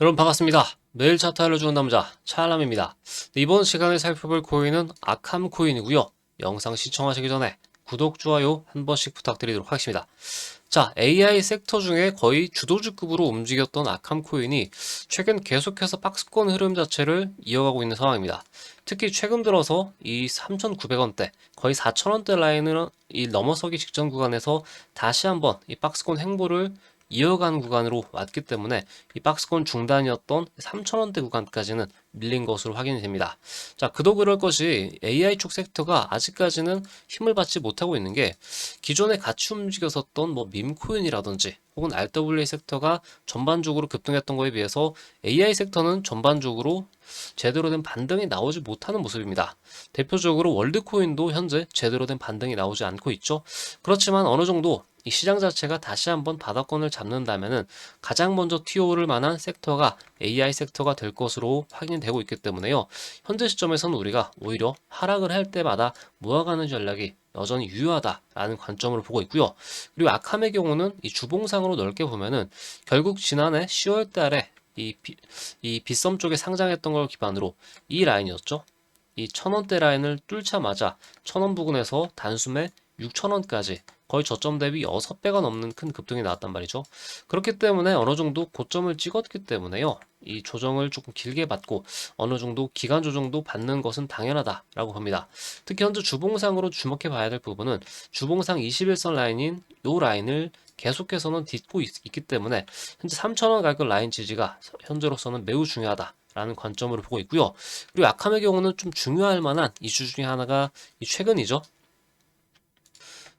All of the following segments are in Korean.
여러분 반갑습니다. 매일 차트 알려주는 남자 차알람입니다. 이번 시간에 살펴볼 코인은 아캄 코인이고요. 영상 시청하시기 전에 구독, 좋아요 한 번씩 부탁드리도록 하겠습니다. 자, AI 섹터 중에 거의 주도주급으로 움직였던 아캄 코인이 최근 계속해서 박스권 흐름 자체를 이어가고 있는 상황입니다. 특히 최근 들어서 이 3,900원대, 거의 4,000원대 라인을 이 넘어서기 직전 구간에서 다시 한번 이 박스권 행보를 이어간 구간으로 왔기 때문에 이 박스권 중단이었던 3,000원대 구간까지는 밀린 것으로 확인이 됩니다. 자, 그도 그럴 것이 AI 쪽 섹터가 아직까지는 힘을 받지 못하고 있는 게 기존에 같이 움직였었던 뭐 밈코인이라든지 혹은 RWA 섹터가 전반적으로 급등했던 거에 비해서 AI 섹터는 전반적으로 제대로 된 반등이 나오지 못하는 모습입니다. 대표적으로 월드코인도 현재 제대로 된 반등이 나오지 않고 있죠. 그렇지만 어느 정도 이 시장 자체가 다시 한번 바닥권을 잡는다면은 가장 먼저 튀어오를 만한 섹터가 AI 섹터가 될 것으로 확인이 되고 있기 때문에요. 현재 시점에서는 우리가 오히려 하락을 할 때마다 모아가는 전략이 여전히 유효하다라는 관점으로 보고 있고요. 그리고 아캄의 경우는 이 주봉상으로 넓게 보면은 결국 지난해 10월 달에 이, 비, 이 빗썸 쪽에 상장했던 걸 기반으로 이 라인이었죠. 이 천원대 라인을 뚫자마자 천원 부근에서 단숨에 6천원까지 거의 저점 대비 6배가 넘는 큰 급등이 나왔단 말이죠. 그렇기 때문에 어느 정도 고점을 찍었기 때문에요. 이 조정을 조금 길게 받고 어느 정도 기간 조정도 받는 것은 당연하다라고 봅니다. 특히 현재 주봉상으로 주목해 봐야 될 부분은 주봉상 21선 라인인 이 라인을 계속해서는 딛고 있, 기 때문에 현재 3,000원 가격 라인 지지가 현재로서는 매우 중요하다. 라는 관점으로 보고 있고요. 그리고 아캄의 경우는 좀 중요할 만한 이슈 중에 하나가 이 최근이죠.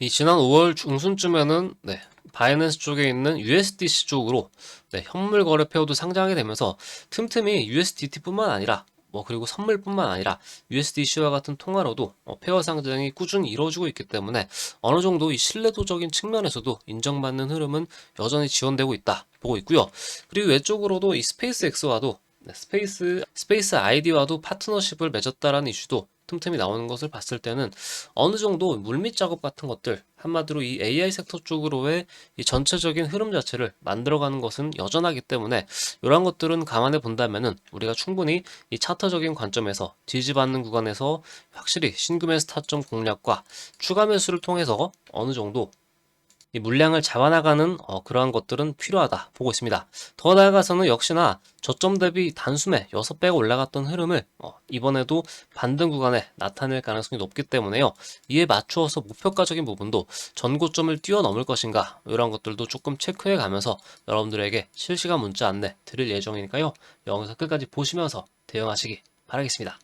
이 지난 5월 중순쯤에는 네, 바이낸스 쪽에 있는 USDC 쪽으로 네, 현물 거래 페어도 상장하게 되면서 틈틈이 USDT뿐만 아니라 뭐 그리고 선물뿐만 아니라 USDC와 같은 통화로도 어, 페어 상장이 꾸준히 이루어지고 있기 때문에 어느 정도 이 신뢰도적인 측면에서도 인정받는 흐름은 여전히 지원되고 있다 보고 있고요. 그리고 외적으로도 이 스페이스 X와도 네, 스페이스 스페이스 아이디와도 파트너십을 맺었다라는 이슈도 틈틈이 나오는 것을 봤을 때는 어느 정도 물밑 작업 같은 것들 한마디로 이 AI 섹터 쪽으로의 이 전체적인 흐름 자체를 만들어가는 것은 여전하기 때문에 이러한 것들은 감안해 본다면은 우리가 충분히 이 차트적인 관점에서 뒤집어받는 구간에서 확실히 신규 매수 타점 공략과 추가 매수를 통해서 어느 정도 이 물량을 잡아나가는 어, 그러한 것들은 필요하다 보고 있습니다. 더 나아가서는 역시나 저점 대비 단숨에 6배가 올라갔던 흐름을 어, 이번에도 반등 구간에 나타낼 가능성이 높기 때문에요. 이에 맞추어서 목표가적인 부분도 전고점을 뛰어넘을 것인가 이런 것들도 조금 체크해 가면서 여러분들에게 실시간 문자 안내 드릴 예정이니까요. 영상 끝까지 보시면서 대응하시기 바라겠습니다.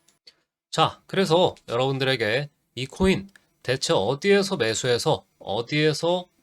자, 그래서 여러분들에게 이 코인 대체 어디에서 매수해서 어디에서